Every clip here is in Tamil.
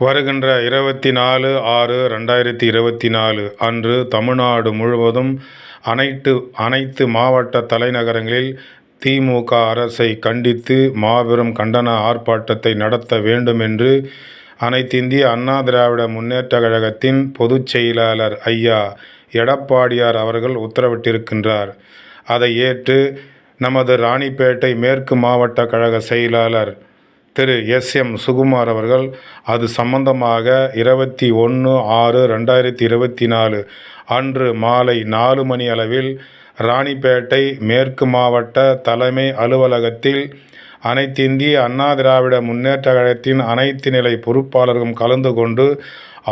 வருகின்ற இருபத்தி நாலு ஆறு ரெண்டாயிரத்தி இருபத்தி நாலு அன்று தமிழ்நாடு முழுவதும் அனைத்து அனைத்து மாவட்ட தலைநகரங்களில் திமுக அரசை கண்டித்து மாபெரும் கண்டன ஆர்ப்பாட்டத்தை நடத்த வேண்டும் என்று அனைத்திந்திய அண்ணா திராவிட முன்னேற்ற கழகத்தின் பொதுச் செயலாளர் ஐயா எடப்பாடியார் அவர்கள் உத்தரவிட்டிருக்கின்றார். அதை ஏற்று நமது ராணிப்பேட்டை மேற்கு மாவட்ட கழக செயலாளர் திரு எஸ் எம் சுகுமார் அவர்கள் அது சம்பந்தமாக இருபத்தி ஒன்று ஆறு ரெண்டாயிரத்தி இருபத்தி நாலு அன்று மாலை நாலு மணி அளவில் ராணிப்பேட்டை மேற்கு மாவட்ட தலைமை அலுவலகத்தில் அனைத்திந்திய அண்ணா திராவிட முன்னேற்ற கழகத்தின் அனைத்து நிலை பொறுப்பாளர்களும் கலந்து கொண்டு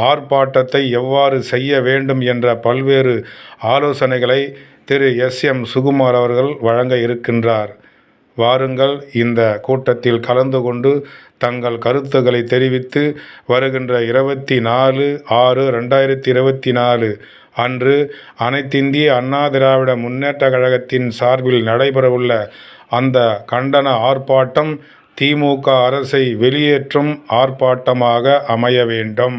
ஆர்ப்பாட்டத்தை எவ்வாறு செய்ய வேண்டும் என்ற பல்வேறு ஆலோசனைகளை திரு எஸ் எம் சுகுமார் அவர்கள் வழங்க இருக்கின்றார். வாருங்கள். இந்த கூட்டத்தில் கலந்து கொண்டு தங்கள் கருத்துக்களை தெரிவித்து வருகின்ற இருபத்தி நாலு ஆறு ரெண்டாயிரத்தி இருபத்தி நாலு அன்று அனைத்திந்திய அண்ணா திராவிட முன்னேற்ற கழகத்தின் சார்பில் நடைபெறவுள்ள அந்த கண்டன ஆர்ப்பாட்டம் திமுக அரசை வெளியேற்றும் ஆர்ப்பாட்டமாக அமைய வேண்டும்.